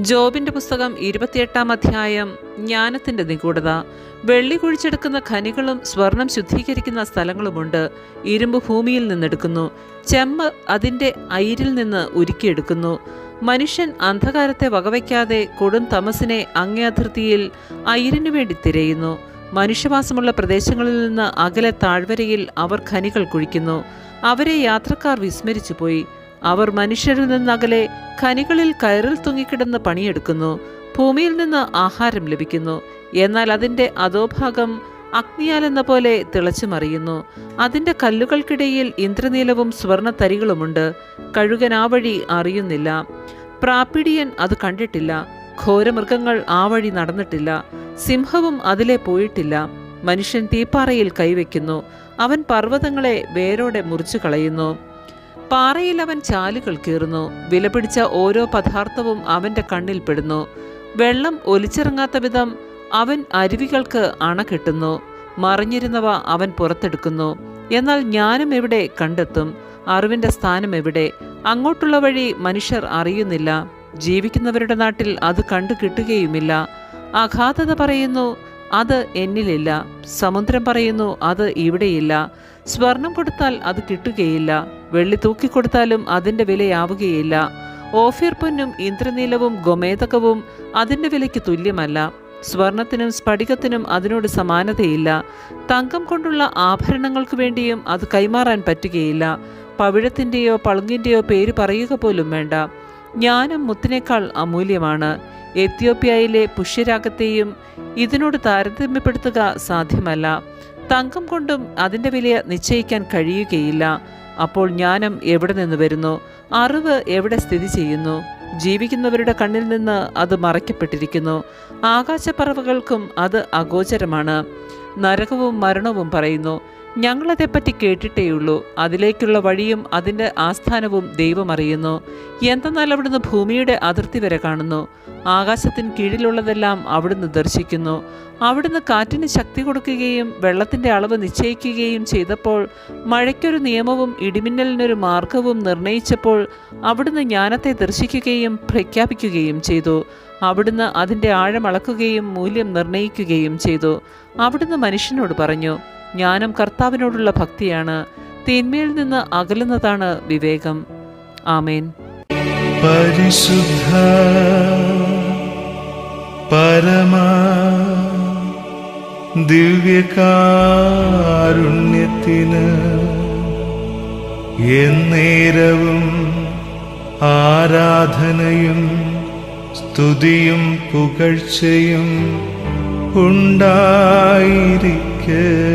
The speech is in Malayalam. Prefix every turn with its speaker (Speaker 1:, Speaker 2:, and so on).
Speaker 1: ജോബിന്റെ പുസ്തകം ഇരുപത്തിയെട്ടാം അധ്യായം ജ്ഞാനത്തിന്റെ നിഗൂഢത വെള്ളി കുഴിച്ചെടുക്കുന്ന ഖനികളും സ്വർണം ശുദ്ധീകരിക്കുന്ന സ്ഥലങ്ങളുമുണ്ട് ഇരുമ്പ് ഭൂമിയിൽ നിന്നെടുക്കുന്നു ചെമ്മ് അതിന്റെ അയിരിൽ നിന്ന് ഉരുക്കിയെടുക്കുന്നു. മനുഷ്യൻ അന്ധകാരത്തെ വകവയ്ക്കാതെ കൊടും തമസിനെ അങ്ങേ അതിർത്തിയിൽ അയിരിനു വേണ്ടി തിരയുന്നു. മനുഷ്യവാസമുള്ള പ്രദേശങ്ങളിൽ നിന്ന് അകലെ താഴ്വരയിൽ അവർ ഖനികൾ കുഴിക്കുന്നു. അവരെ യാത്രക്കാർ വിസ്മരിച്ചുപോയി. അവർ മനുഷ്യരിൽ നിന്നകലെ ഖനികളിൽ കയറിൽ തൂങ്ങിക്കിടന്ന് പണിയെടുക്കുന്നു ഭൂമിയിൽ നിന്ന് ആഹാരം ലഭിക്കുന്നു. എന്നാൽ അതിന്റെ അധോഭാഗം അഗ്നിയാലെന്ന പോലെ തിളച്ചു മറിയുന്നു. അതിന്റെ കല്ലുകൾക്കിടയിൽ ഇന്ദ്രനീലവും സ്വർണ തരികളുമുണ്ട് കഴുകൻ ആ വഴി അറിയുന്നില്ല. പ്രാപിടിയൻ അത് കണ്ടിട്ടില്ല. ഘോരമൃഗങ്ങൾ ആ വഴി നടന്നിട്ടില്ല. സിംഹവും അതിലെ പോയിട്ടില്ല. മനുഷ്യൻ തീപ്പാറയിൽ കൈവയ്ക്കുന്നു. അവൻ പർവതങ്ങളെ വേരോടെ മുറിച്ചു കളയുന്നു പാറയിൽ അവൻ ചാലുകൾ കീറുന്നു. വിലപിടിച്ച ഓരോ പദാർത്ഥവും അവന്റെ കണ്ണിൽ പെടുന്നു. വെള്ളം ഒലിച്ചിറങ്ങാത്ത വിധം അവൻ അരുവികൾക്ക് അണ കെട്ടുന്നു. മറിഞ്ഞിരുന്നവ അവൻ പുറത്തെടുക്കുന്നു. എന്നാൽ ജ്ഞാനം എവിടെ കണ്ടെത്തും? അറിവിന്റെ സ്ഥാനം എവിടെ? അങ്ങോട്ടുള്ള വഴി മനുഷ്യർ അറിയുന്നില്ല. ജീവിക്കുന്നവരുടെ നാട്ടിൽ അത് കണ്ടു കിട്ടുകയുമില്ല അഗാധത പറയുന്നു അത് എന്നിലില്ല. സമുദ്രം പറയുന്നു അത് ഇവിടെയില്ല. സ്വർണം കൊടുത്താൽ അത് കിട്ടുകയില്ല. വെള്ളി തൂക്കിക്കൊടുത്താലും അതിന്റെ വിലയാവുകയില്ല. ഓഫീർ പൊന്നും ഇന്ദ്രനീലവും ഗോമേതകവും അതിന്റെ വിലയ്ക്ക് തുല്യമല്ല. സ്വർണത്തിനും സ്ഫടികത്തിനും അതിനോട് സമാനതയില്ല. തങ്കം കൊണ്ടുള്ള ആഭരണങ്ങൾക്ക് വേണ്ടിയും അത് കൈമാറാൻ പറ്റുകയില്ല. പവിഴത്തിന്റെയോ പളുങ്കിന്റെയോ പേര് പറയുക പോലും വേണ്ട. ജ്ഞാനം മുത്തിനേക്കാൾ അമൂല്യമാണ്. എത്യോപ്യയിലെ പുഷ്യരാഗത്തെയും ഇതിനോട് താരതമ്യപ്പെടുത്തുക സാധ്യമല്ല. തങ്കം കൊണ്ടും അതിന്റെ വില നിശ്ചയിക്കാൻ കഴിയുകയില്ല. അപ്പോൾ ജ്ഞാനം എവിടെ നിന്ന് വരുന്നു? അറിവ് എവിടെ സ്ഥിതി ചെയ്യുന്നു? ജീവിക്കുന്നവരുടെ കണ്ണിൽ നിന്ന് അത് മറയ്ക്കപ്പെട്ടിരിക്കുന്നു. ആകാശപ്പറവുകൾക്കും അത് അഗോചരമാണ്. നരകവും മരണവും പറയുന്നു. ഞങ്ങളതേപ്പറ്റി കേട്ടിട്ടേയുള്ളൂ. അതിലേക്കുള്ള വഴിയും അതിന്റെ ആസ്ഥാനവും ദൈവമറിയുന്നു എന്തെന്നാൽ അവിടുന്ന് ഭൂമിയുടെ അതിർത്തി വരെ കാണുന്നു. ആകാശത്തിന് കീഴിലുള്ളതെല്ലാം അവിടുന്ന് ദർശിക്കുന്നു. അവിടുന്ന് കാറ്റിന് ശക്തി കൊടുക്കുകയും വെള്ളത്തിന്റെ അളവ് നിശ്ചയിക്കുകയും ചെയ്തപ്പോൾ മഴയ്ക്കൊരു നിയമവും ഇടിമിന്നലിനൊരു മാർഗവും നിർണയിച്ചപ്പോൾ അവിടുന്ന് ജ്ഞാനത്തെ ദർശിക്കുകയും പ്രഖ്യാപിക്കുകയും ചെയ്തു. അവിടുന്ന് അതിന്റെ ആഴം അളക്കുകയും മൂല്യം നിർണയിക്കുകയും ചെയ്തു. അവിടുന്ന് മനുഷ്യനോട് പറഞ്ഞു ജ്ഞാനം കർത്താവിനോടുള്ള ഭക്തിയാണ്. തിന്മയിൽ നിന്ന് അകലുന്നതാണ് വിവേകം. ആമേൻ.
Speaker 2: പരിശുദ്ധ പരമ ദിവ്യകാരുണ്യത്തിന് എന്നേരവും ആരാധനയും സ്തുതിയും പുകഴ്ചയും ഉണ്ടായിരിക്കട്ടെ